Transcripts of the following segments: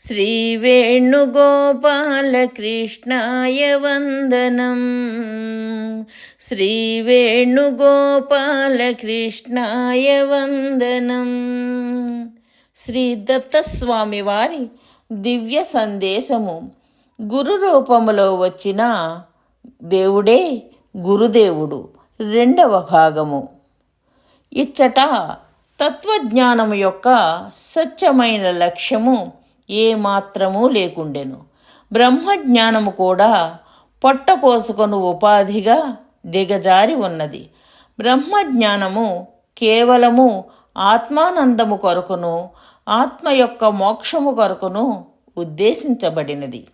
श्रीवेणुगोपालकृष्णाय वन्दनम् శ్రీవేణుగోపాలకృష్ణాయ వందనం శ్రీ దత్తస్వామి వారి దివ్య సందేశము గురు రూపములో వచ్చిన దేవుడే గురుదేవుడు రెండవ భాగము ఇచ్చట తత్వజ్ఞానము యొక్క సత్యమైన లక్ష్యము ఏమాత్రమూ లేకుండెను. బ్రహ్మజ్ఞానము కూడా పొట్టపోసుకొని ఉపాధిగా దిగజారి ఉన్నది. బ్రహ్మజ్ఞానము కేవలము ఆత్మానందము కొరకును ఆత్మ యొక్క మోక్షము కొరకును ఉద్దేశించబడినది.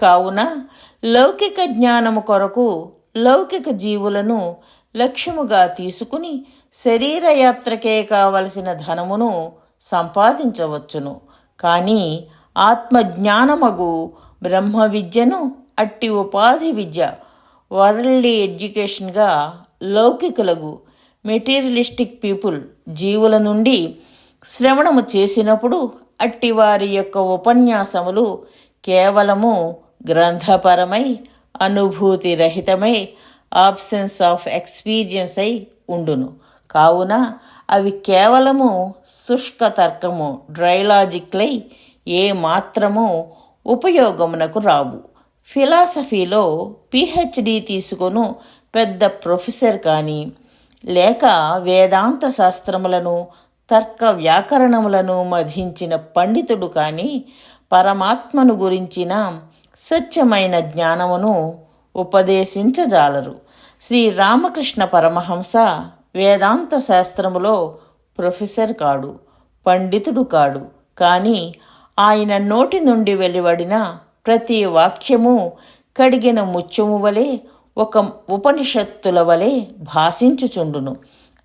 కావున లౌకిక జ్ఞానము కొరకు లౌకిక జీవులను లక్ష్యముగా తీసుకుని శరీరయాత్రకే కావలసిన ధనమును సంపాదించవచ్చును. కానీ ఆత్మజ్ఞానమగు బ్రహ్మ విద్యను అట్టి ఉపాధి విద్య వరల్డ్లీ ఎడ్యుకేషన్గా లౌకికులకు మెటీరియలిస్టిక్ పీపుల్ జీవుల నుండి శ్రవణము చేసినప్పుడు అట్టి వారి యొక్క ఉపన్యాసములు కేవలము గ్రంథపరమై అనుభూతి రహితమై ఆబ్సెన్స్ ఆఫ్ ఎక్స్పీరియన్స్ అయి ఉండును. కావున అవి కేవలము శుష్క తర్కము డ్రైలాజిక్లై ఏ మాత్రము ఉపయోగమునకు రావు. ఫిలాసఫీలో పిహెచ్డి తీసుకొను పెద్ద ప్రొఫెసర్ కానీ లేక వేదాంత శాస్త్రములను తర్క వ్యాకరణములను మధించిన పండితుడు కానీ పరమాత్మను గురించిన సత్యమైన జ్ఞానమును ఉపదేశించజాలరు. శ్రీ రామకృష్ణ పరమహంస వేదాంత శాస్త్రములో ప్రొఫెసర్ కాడు పండితుడు కాడు. కానీ ఆయన నోటి నుండి వెలువడిన ప్రతి వాక్యము కడిగిన ముత్యము వలె ఒక ఉపనిషత్తుల వలె భాషించుచుండును.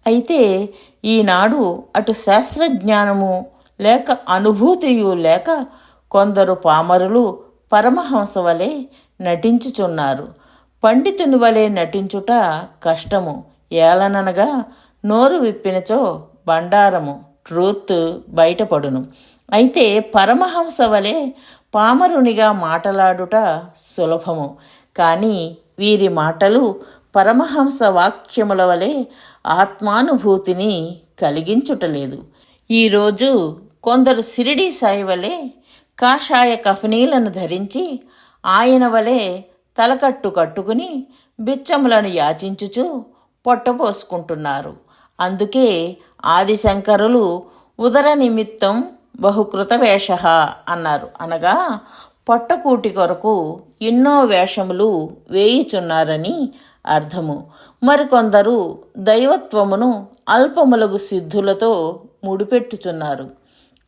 అయితే ఈనాడు అటు శాస్త్రజ్ఞానము లేక అనుభూతియు లేక కొందరు పామరులు పరమహంస వలె నటించుచున్నారు. పండితుని వలె నటించుట కష్టము. ఏలననగా నోరు విప్పినచో బండారము ట్రూత్ బయటపడును. అయితే పరమహంస వలె పామరునిగా మాటలాడుట సులభము. కానీ వీరి మాటలు పరమహంస వాక్యముల వలె ఆత్మానుభూతిని కలిగించుటలేదు. ఈరోజు కొందరు సిరిడి సాయి వలె కాషాయ కఫనీలను ధరించి ఆయన వలె తలకట్టు కట్టుకుని బిచ్చములను యాచించుచు పొట్టపోసుకుంటున్నారు అందుకే ఆదిశంకరులు ఉదర నిమిత్తం బహుకృత వేష అన్నారు. అనగా పొట్టకూటి కొరకు ఎన్నో వేషములు వేయిచున్నారని అర్థము. మరికొందరు దైవత్వమును అల్పములగు సిద్ధులతో ముడిపెట్టుచున్నారు.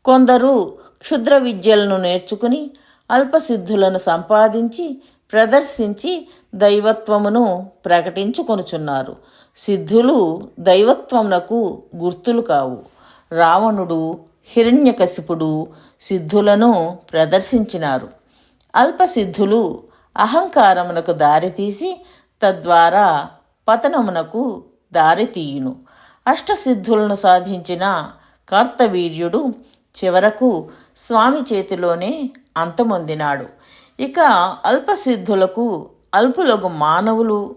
కొందరు క్షుద్ర విద్యలను నేర్చుకుని అల్పసిద్ధులను సంపాదించి ప్రదర్శించి దైవత్వమును ప్రకటించుకొనుచున్నారు. సిద్ధులు దైవత్వమునకు గుర్తులు కావు. రావణుడు హిరణ్యకశిపుడు సిద్ధులను ప్రదర్శించినారు. అల్పసిద్ధులు అహంకారమునకు దారితీసి తద్వారా పతనమునకు దారితీయును. అష్టసిద్ధులను సాధించిన కార్తవీర్యుడు చివరకు స్వామి చేతిలోనే అంతమొందినాడు. ఇక అల్పసిద్ధులకు అల్పులకు మానవులు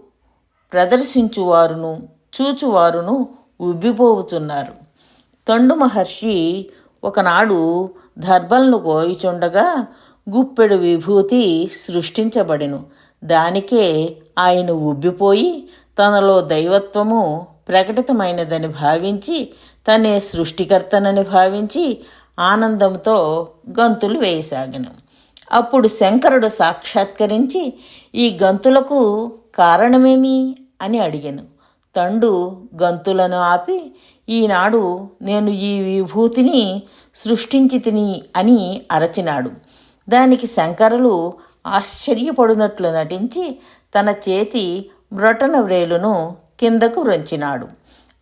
ప్రదర్శించువారును చూచువారును ఉబ్బిపోవుతున్నారు. తొండు మహర్షి ఒకనాడు దర్భలను కోయిచుండగా గుప్పెడు విభూతి సృష్టించబడెను. దానికే ఆయన ఉబ్బిపోయి తనలో దైవత్వము ప్రకటితమైనదని భావించి తనే సృష్టికర్తనని భావించి ఆనందంతో గంతులు వేయసాగను. అప్పుడు శంకరుడు సాక్షాత్కరించి ఈ గంతులకు కారణమేమి? అని అడిగాను. తండు గంతులను ఆపి ఈనాడు నేను ఈ విభూతిని సృష్టించి తిని అని అరచినాడు. దానికి శంకరులు ఆశ్చర్యపడినట్లు నటించి తన చేతి బ్రొటన వ్రేలును కిందకు వ్రంచినాడు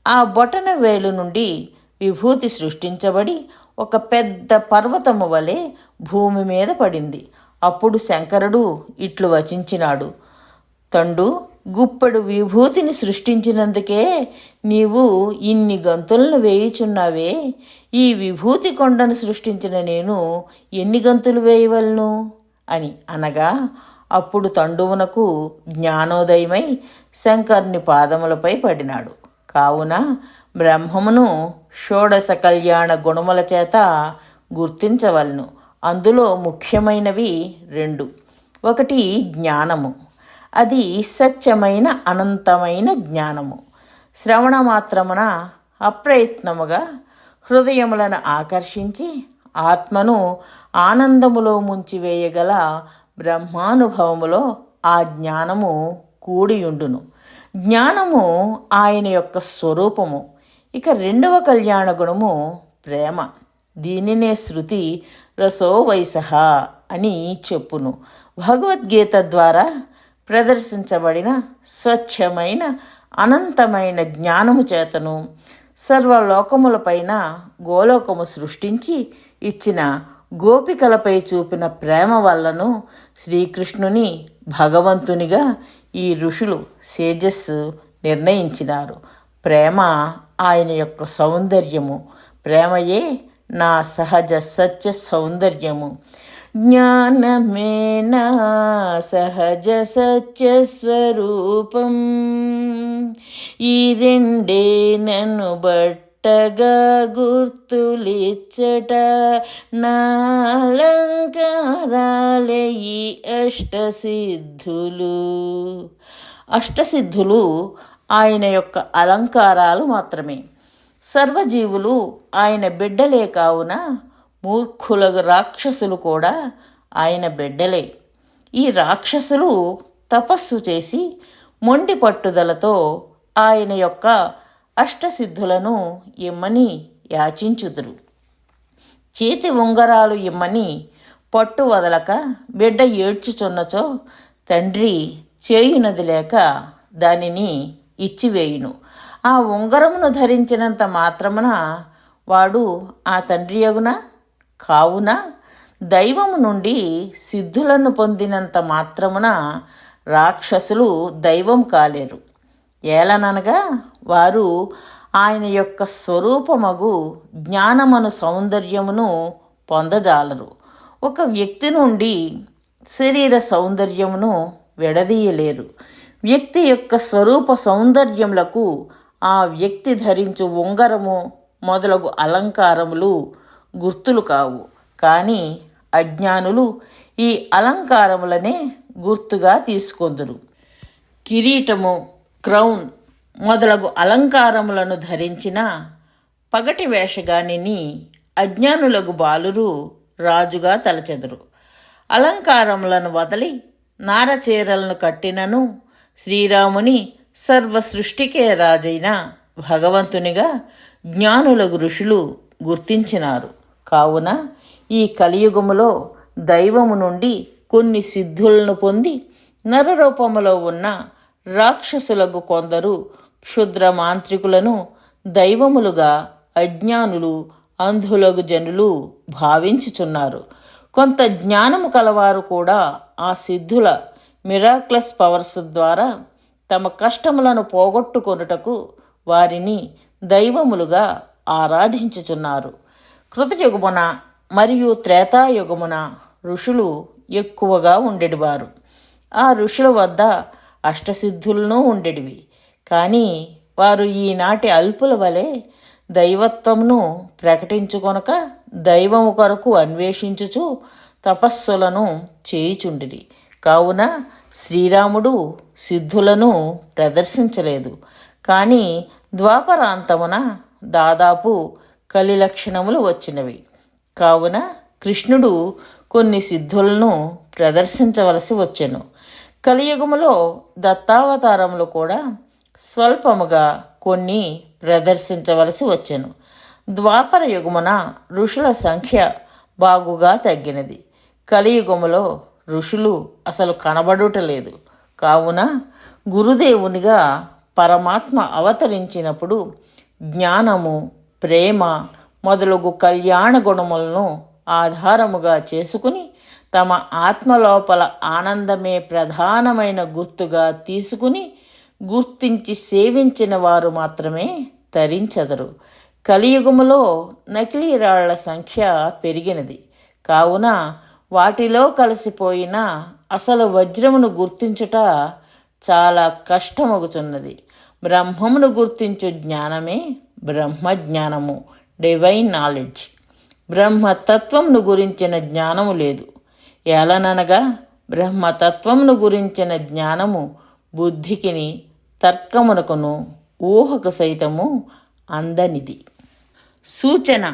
ఆ బొటన వేలు నుండి విభూతి సృష్టించబడి ఒక పెద్ద పర్వతము వలె భూమి మీద పడింది. అప్పుడు శంకరుడు ఇట్లు వచించినాడు తండు గుప్పెడు విభూతిని సృష్టించినందుకే నీవు ఇన్ని గంతులను వేయుచున్నావే. ఈ విభూతి కొండను సృష్టించిన నేను ఎన్ని గంతులు వేయవలను అని అనగా అప్పుడు తండువునకు జ్ఞానోదయమై శంకర్ని పాదములపై పడినాడు. కావున బ్రహ్మమును షోడశ కళ్యాణ గుణముల చేత గుర్తించవలను. అందులో ముఖ్యమైనవి రెండు. ఒకటి జ్ఞానము. అది సత్యమైన అనంతమైన జ్ఞానము. శ్రవణ మాత్రమున అప్రయత్నముగా హృదయములను ఆకర్షించి ఆత్మను ఆనందములో ముంచివేయగల బ్రహ్మానుభవములో ఆ జ్ఞానము కూడియుండును. జ్ఞానము ఆయన యొక్క స్వరూపము. ఇక రెండవ కళ్యాణ గుణము ప్రేమ. దీనినే శృతి రసో వయసహ అని చెప్పును. భగవద్గీత ద్వారా ప్రదర్శించబడిన స్వచ్ఛమైన అనంతమైన జ్ఞానము చేతను సర్వలోకములపైన గోలోకము సృష్టించి ఇచ్చిన గోపికలపై చూపిన ప్రేమ వల్లను శ్రీకృష్ణుని భగవంతునిగా ఈ ఋషులు సేజస్సు నిర్ణయించినారు. ప్రేమ ఆయన యొక్క సౌందర్యము. ప్రేమయే నా సహజ సత్య సౌందర్యము. జ్ఞానమే నా సహజ సత్య స్వరూపం. ఈ రెండే నన్ను బట్టగా గుర్తులిచ్చట. నాలంకారాలే ఈ అష్టసిద్ధులు. అష్టసిద్ధులు ఆయన యొక్క అలంకారాలు మాత్రమే. సర్వజీవులు ఆయన బిడ్డలే కావున మూర్ఖుల రాక్షసులు కూడా ఆయన బిడ్డలే. ఈ రాక్షసులు తపస్సు చేసి మొండి పట్టుదలతో ఆయన యొక్క అష్టసిద్ధులను ఇమ్మని యాచించుదురు. చేతి ఉంగరాలు ఇమ్మని పట్టు వదలక బిడ్డ ఏడ్చుచున్నచో తండ్రి చేయునది లేక దానిని ఇచ్చివేయును. ఆ ఉంగరమును ధరించినంత మాత్రమున వాడు ఆ తండ్రియగున కావున దైవము నుండి సిద్ధులను పొందినంత మాత్రమున రాక్షసులు దైవం కాలేరు. ఏలననగా వారు ఆయన యొక్క స్వరూపమగు జ్ఞానమను సౌందర్యమును పొందజాలరు. ఒక వ్యక్తి నుండి శరీర సౌందర్యమును విడదీయలేరు. వ్యక్తి యొక్క స్వరూప సౌందర్యములకు ఆ వ్యక్తి ధరించు ఉంగరము మొదలగు అలంకారములు గుర్తులు కావు. కానీ అజ్ఞానులు ఈ అలంకారములనే గుర్తుగా తీసుకొందురు. కిరీటము క్రౌన్ మొదలగు అలంకారములను ధరించిన పగటి వేషగానిని అజ్ఞానులకు బాలురు రాజుగా తలచెదరు. అలంకారములను వదలి నారచీరలను కట్టినను శ్రీరాముని సర్వ సృష్టికే రాజైన భగవంతునిగా జ్ఞానుల ఋషులు గుర్తించినారు. కావున ఈ కలియుగములో దైవము నుండి కొన్ని సిద్ధులను పొంది నరరూపములో ఉన్న రాక్షసులకు కొందరు క్షుద్ర మాంత్రికులను దైవములుగా అజ్ఞానులు అంధులగు జనులు భావించుచున్నారు. కొంత జ్ఞానము కలవారు కూడా ఆ సిద్ధుల మిరాక్లస్ పవర్స్ ద్వారా తమ కష్టములను పోగొట్టుకొనుటకు వారిని దైవములుగా ఆరాధించుచున్నారు. కృతయుగమున మరియు త్రేతాయుగమున ఋషులు ఎక్కువగా ఉండేటివారు. ఆ ఋషుల వద్ద అష్టసిద్ధులను ఉండేటివి. కానీ వారు ఈనాటి అల్పుల వలె దైవత్వమును ప్రకటించుకొనక దైవము కొరకు అన్వేషించుచు తపస్సులను చేయుచుండిరి. కావున శ్రీరాముడు సిద్ధులను ప్రదర్శించలేదు. కానీ ద్వాపరాంతమున దాదాపు కలి లక్షణములు వచ్చినవి. కావున కృష్ణుడు కొన్ని సిద్ధులను ప్రదర్శించవలసి వచ్చెను. కలియుగములో దత్తావతారములు కూడా స్వల్పముగా కొన్ని ప్రదర్శించవలసి వచ్చెను. ద్వాపర యుగమున ఋషుల సంఖ్య బాగుగా తగ్గినది. కలియుగములో ఋషులు అసలు కనబడుటలేదు. కావున గురుదేవునిగా పరమాత్మ అవతరించినప్పుడు జ్ఞానము ప్రేమ మొదలగు కళ్యాణ గుణములను ఆధారముగా చేసుకుని తమ ఆత్మలోపల ఆనందమే ప్రధానమైన గుర్తుగా తీసుకుని గుర్తించి సేవించిన వారు మాత్రమే తరించదరు. కలియుగములో నకిలీ రాళ్ళ సంఖ్య పెరిగినది. కావున వాటిలో కలిసిపోయిన అసలు వజ్రమును గుర్తించుట చాలా కష్టమగుతున్నది బ్రహ్మమును గుర్తించు జ్ఞానమే బ్రహ్మజ్ఞానము డివైన్ నాలెడ్జ్ బ్రహ్మతత్వమును గురించిన జ్ఞానము లేదు. ఏలననగా బ్రహ్మతత్వమును గురించిన జ్ఞానము బుద్ధికిని తర్కమునకును ఊహకు సైతము అందనిది. సూచన